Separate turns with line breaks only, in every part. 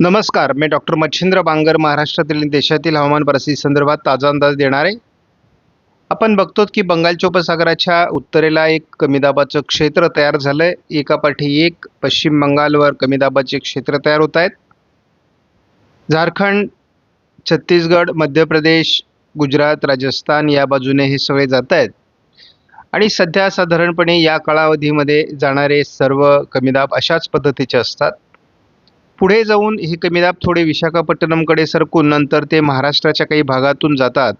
नमस्कार मी डॉक्टर मच्छिंद्र बांगर महाराष्ट्रातील आणि देशातील हवामान परिस्थिती संदर्भात ताजा अंदाज देणार. आहे आपण बघतो की बंगालच्या उपसागराच्या उत्तरेला एक कमी दाबाचं क्षेत्र तयार झालं आहे एकापाठी एक पश्चिम बंगालवर कमी दाबाचे क्षेत्र तयार होत आहेत. झारखंड छत्तीसगड मध्य प्रदेश गुजरात राजस्थान या बाजूने हे सगळे जात आहेत. आणि सध्या साधारणपणे या कालावधीमध्ये जाणारे सर्व कमीदाब अशाच पद्धतीचे असतात. पुढे जाऊन हे कमी दाब थोडे विशाखापट्टणमकडे सरकून नंतर ते महाराष्ट्राच्या काही भागातून जातात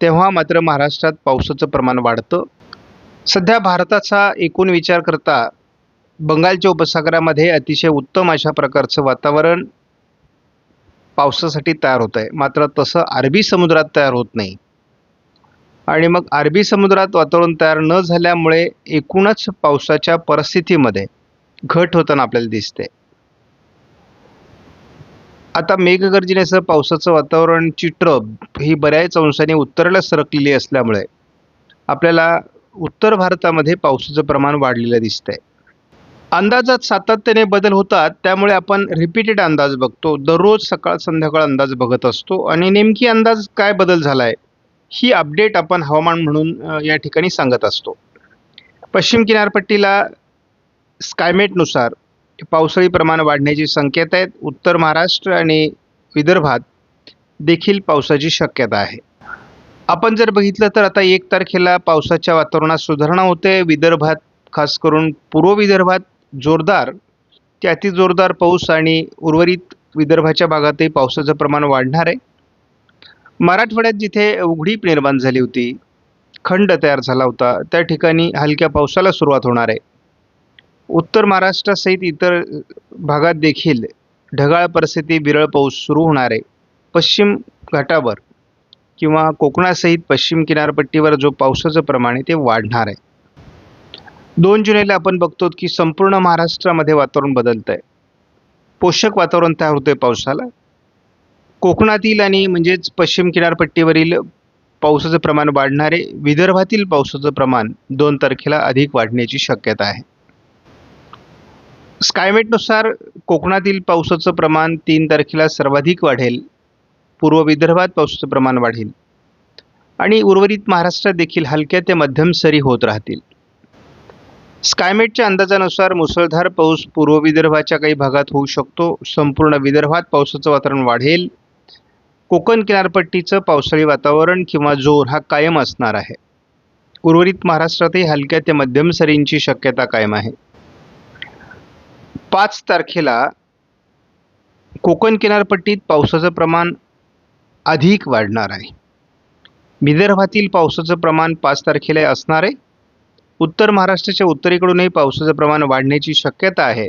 तेव्हा मात्र महाराष्ट्रात पावसाचं प्रमाण वाढतं. सध्या भारताचा एकूण विचार करता बंगालच्या उपसागरामध्ये अतिशय उत्तम अशा प्रकारचं वातावरण पावसासाठी तयार होत आहे मात्र तसं अरबी समुद्रात तयार होत नाही. आणि मग अरबी समुद्रात वातावरण तयार न झाल्यामुळे एकूणच पावसाच्या परिस्थितीमध्ये घट होताना आपल्याला दिसते आता मेघगर्जनेसह पावसाचं वातावरण चित्र ही बऱ्याच अंशाने उत्तरेला सरकलेली असल्यामुळे आपल्याला उत्तर भारतामध्ये पावसाचं प्रमाण वाढलेलं दिसतंय. अंदाजात सातत्याने बदल होतात त्यामुळे आपण रिपीटेड अंदाज बघतो. दररोज सकाळ संध्याकाळ अंदाज बघत असतो. आणि नेमकी अंदाज काय बदल झाला आहे ही अपडेट आपण हवामान म्हणून या ठिकाणी सांगत असतो. पश्चिम किनारपट्टीला स्कायमेटनुसार पावसाळी प्रमाण वाढण्याची संकेत आहेत. उत्तर महाराष्ट्र आणि विदर्भात देखील पावसाची शक्यता आहे. आपण जर बघितलं तर आता एक तारखेला पावसाच्या वातावरणात सुधारणा होते. विदर्भात खास करून पूर्व विदर्भात जोरदार ते अतिजोरदार पाऊस आणि उर्वरित विदर्भाच्या भागातही पावसाचं प्रमाण वाढणार आहे. मराठवाड्यात जिथे उघडीप निर्माण झाली होती खंड तयार झाला होता त्या ठिकाणी हलक्या पावसाला सुरुवात होणार आहे. उत्तर महाराष्ट्रासहित इतर भागात देखील ढगाळ परिस्थिती विरळ पाऊस सुरू होणार आहे पश्चिम घाटावर किंवा कोकणासहित पश्चिम किनारपट्टीवर जो पावसाचं प्रमाण आहे ते वाढणार आहे. दोन जुलैला आपण बघतो की संपूर्ण महाराष्ट्रामध्ये वातावरण बदलत आहे पोषक वातावरण तयार आहे पावसाला. कोकणातील आणि म्हणजेच पश्चिम किनारपट्टीवरील पावसाचं प्रमाण वाढणारे विदर्भातील पावसाचं प्रमाण दोन तारखेला अधिक वाढण्याची शक्यता आहे. स्कायमेटनुसार कोकणातील पावसाचं प्रमाण तीन तारखेला सर्वाधिक वाढेल. पूर्व विदर्भात पावसाचं प्रमाण वाढेल. आणि उर्वरित महाराष्ट्रात देखील हलक्या ते मध्यम सरी होत राहतील. स्कायमेटच्या अंदाजानुसार मुसळधार पाऊस पूर्व विदर्भाच्या काही भागात होऊ शकतो. संपूर्ण विदर्भात पावसाचं वातावरण वाढेल. कोकण किनारपट्टीचं पावसाळी वातावरण किंवा जोर हा कायम असणार आहे. उर्वरित महाराष्ट्रातही हलक्या ते मध्यम सरींची शक्यता कायम आहे. पाच तारखेला कोकण किनारपट्टीत पावसाचं प्रमाण अधिक वाढणार आहे. विदर्भातील पावसाचं प्रमाण पाच तारखेला असणार आहे. उत्तर महाराष्ट्राच्या उत्तरेकडूनही पावसाचं प्रमाण वाढण्याची शक्यता आहे.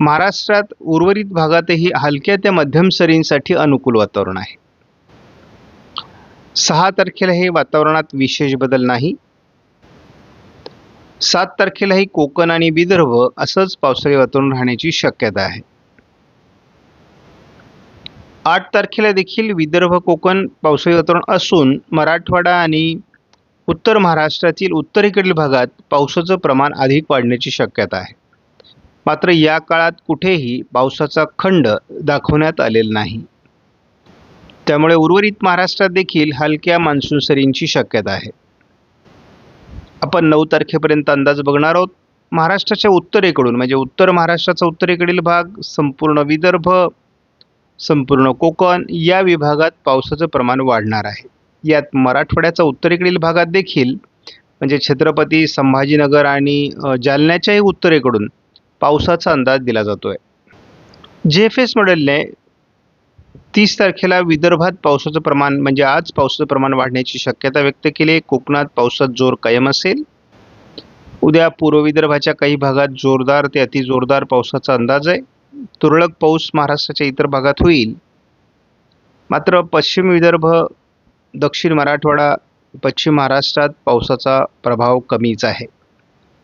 महाराष्ट्रात उर्वरित भागातही हलक्या ते मध्यम सरींसाठी अनुकूल वातावरण आहे. सहा तारखेला हे वातावरणात विशेष बदल नाही. सात तारखेलाही कोकण आणि विदर्भ असंच पावसाळी वातावरण राहण्याची शक्यता आहे. आठ तारखेला देखील विदर्भ कोकण पावसाळी वातावरण असून मराठवाडा आणि उत्तर महाराष्ट्रातील उत्तरेकडील भागात पावसाचं प्रमाण अधिक वाढण्याची शक्यता आहे. मात्र या काळात कुठेही पावसाचा खंड दाखवण्यात आलेला नाही. त्यामुळे उर्वरित महाराष्ट्रात देखील हलक्या मान्सून सरींची शक्यता आहे. आपण नऊ तारखेपर्यंत अंदाज बघणार आहोत. महाराष्ट्राच्या उत्तरेकडून म्हणजे उत्तर महाराष्ट्राचा उत्तरेकडील भाग संपूर्ण विदर्भ संपूर्ण कोकण या विभागात पावसाचं प्रमाण वाढणार आहे. यात मराठवाड्याचा उत्तरेकडील भागात देखील म्हणजे छत्रपती संभाजीनगर आणि जालन्याच्याही उत्तरेकडून पावसाचा अंदाज दिला जातो आहे जे एफ एस मॉडेलने तीस तारखेला विदर्भात पावसाचं प्रमाण म्हणजे आज पावसाचं प्रमाण वाढण्याची शक्यता व्यक्त केली आहे. कोकणात पावसात जोर कायम असेल. उद्या पूर्व विदर्भाच्या काही भागात जोरदार ते अतिजोरदार पावसाचा अंदाज आहे. तुरळक पाऊस महाराष्ट्राच्या इतर भागात होईल. मात्र पश्चिम विदर्भ दक्षिण मराठवाडा पश्चिम महाराष्ट्रात पावसाचा प्रभाव कमीच आहे.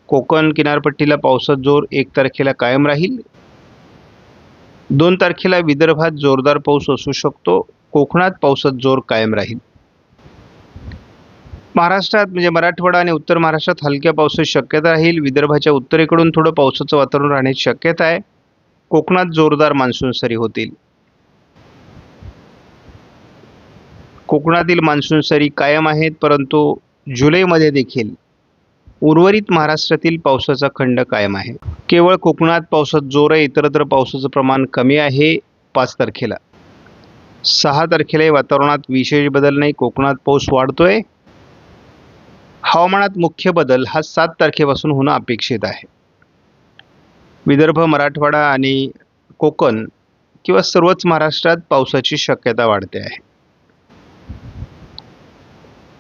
कोकण किनारपट्टीला पावसाचा जोर एक तारखेला कायम राहील. दोन तारखेला विदर्भात जोरदार पाऊस असू शकतो. कोकणात पावसात जोर कायम राहील. महाराष्ट्रात म्हणजे मराठवाडा आणि उत्तर महाराष्ट्रात हलक्या पावसाची शक्यता राहील. विदर्भाच्या उत्तरेकडून थोडं पावसाचं वातावरण राहण्याची शक्यता आहे. कोकणात जोरदार मान्सून सरी होतील. कोकणातील मान्सून सरी कायम आहेत परंतु जुलैमध्ये देखील उर्वरित महाराष्ट्रातील पावसाचा खंड कायम आहे. केवळ कोकणात पावसात जोर आहे इतरत्र पावसाचं प्रमाण कमी आहे पाच तारखेला. सहा तारखेला वातावरणात विशेष बदल नाही कोकणात पाऊस वाढतोय. हवामानात मुख्य बदल हा सात तारखेपासून होणं अपेक्षित आहे. विदर्भ मराठवाडा आणि कोकण किंवा सर्वच महाराष्ट्रात पावसाची शक्यता वाढते आहे.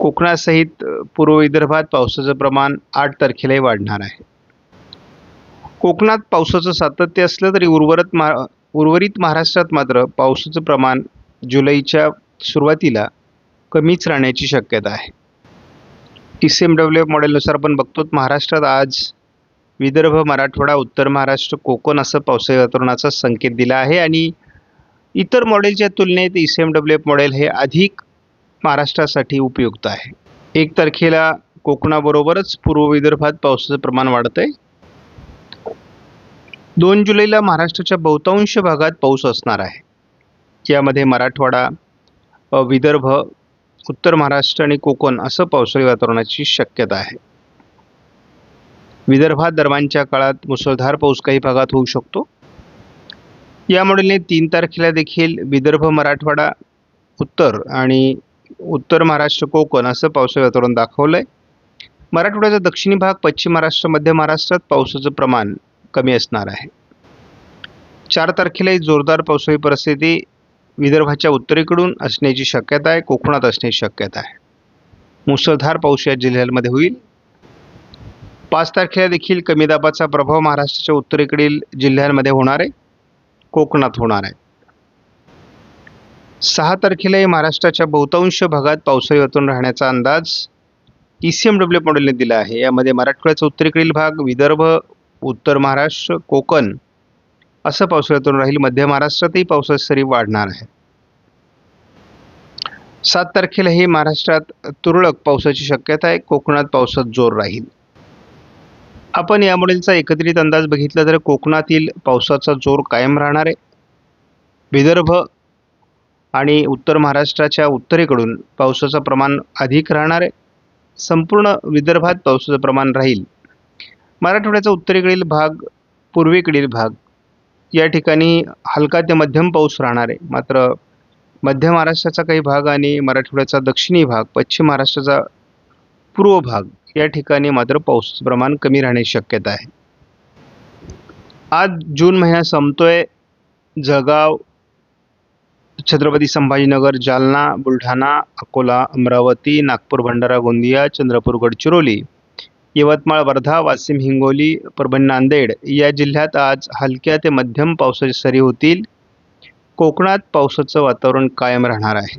कोकणासहित पूर्व विदर्भात पावसाचं प्रमाण आठ तारखेलाही वाढणार आहे. कोकणात पावसाचं सातत्य असलं तरी उर्वरत महा उर्वरित महाराष्ट्रात मात्र पावसाचं प्रमाण जुलैच्या सुरुवातीला कमीच राहण्याची शक्यता आहे. T C M W F मॉडेलनुसार आपण बघतो महाराष्ट्रात आज विदर्भ मराठवाडा उत्तर महाराष्ट्र कोकण असं पावसाळी वातावरणाचा संकेत दिला आहे आणि इतर मॉडेलच्या तुलनेत E C M W F model हे अधिक महाराष्ट्रासाठी उपयुक्त आहे. एक तारखेला कोकणाबरोबरच पूर्व विदर्भात पावसाचं प्रमाण वाढतं आहे दोन जुलैला महाराष्ट्राच्या बहुतांश भागात पाऊस असणार आहे. यामध्ये मराठवाडा विदर्भ उत्तर महाराष्ट्र आणि कोकण असं पावसाळी वातावरणाची शक्यता आहे. विदर्भात दरम्यानच्या काळात मुसळधार पाऊस काही भागात होऊ शकतो. या मॉडेलने तीन तारखेला देखील विदर्भ मराठवाडा उत्तर आणि उत्तर महाराष्ट्र कोकण असं पावसाळी वातावरण दाखवलं आहे मराठवाड्याचा दक्षिणी भाग पश्चिम महाराष्ट्र मध्य महाराष्ट्रात पावसाचं प्रमाण कमी असणार आहे. चार तारखेलाही जोरदार पावसाळी परिस्थिती विदर्भाच्या उत्तरेकडून असण्याची शक्यता आहे कोकणात असण्याची शक्यता आहे. मुसळधार पाऊस या जिल्ह्यांमध्ये होईल. पाच तारखेला देखील कमी दाबाचा प्रभाव महाराष्ट्राच्या उत्तरेकडील जिल्ह्यांमध्ये होणार आहे कोकणात होणार आहे. सहा तारखेलाही महाराष्ट्राच्या बहुतांश भागात पावसाळी वातावरण राहण्याचा अंदाज ई सी एम डब्ल्यू मॉडेलने दिला आहे. यामध्ये मराठवाड्याचा उत्तरेकडील भाग विदर्भ उत्तर महाराष्ट्र कोकण असं पावसाळी वातावरण राहील. मध्य महाराष्ट्रातही पावसाची सरी वाढणार आहे. सात तारखेलाही महाराष्ट्रात तुरळक पावसाची शक्यता आहे. कोकणात पावसात जोर राहील. आपण या मॉडेलचा एकत्रित अंदाज बघितला तर कोकणातील पावसाचा जोर कायम राहणार आहे. विदर्भ आणि उत्तर महाराष्ट्राच्या उत्तरेकडून पावसाचं प्रमाण अधिक राहणार आहे. संपूर्ण विदर्भात पावसाचं प्रमाण राहील. मराठवाड्याचा उत्तरेकडील भाग पूर्वेकडील भाग या ठिकाणी हलका ते मध्यम पाऊस राहणार आहे. मात्र मध्य महाराष्ट्राचा काही भाग आणि मराठवाड्याचा दक्षिणी भाग पश्चिम महाराष्ट्राचा पूर्व भाग या ठिकाणी मात्र पाऊसचं प्रमाण कमी राहण्याची शक्यता आहे. आज जून महिना संपतोय. जळगाव छत्रपती संभाजीनगर जालना बुलढाणा अकोला अमरावती नागपूर भंडारा गोंदिया चंद्रपूर गडचिरोली यवतमाळ वर्धा वाशिम हिंगोली परभणी नांदेड या जिल्ह्यात आज हलक्या ते मध्यम पावसाची सरी होतील. कोकणात पावसाचं वातावरण कायम राहणार आहे.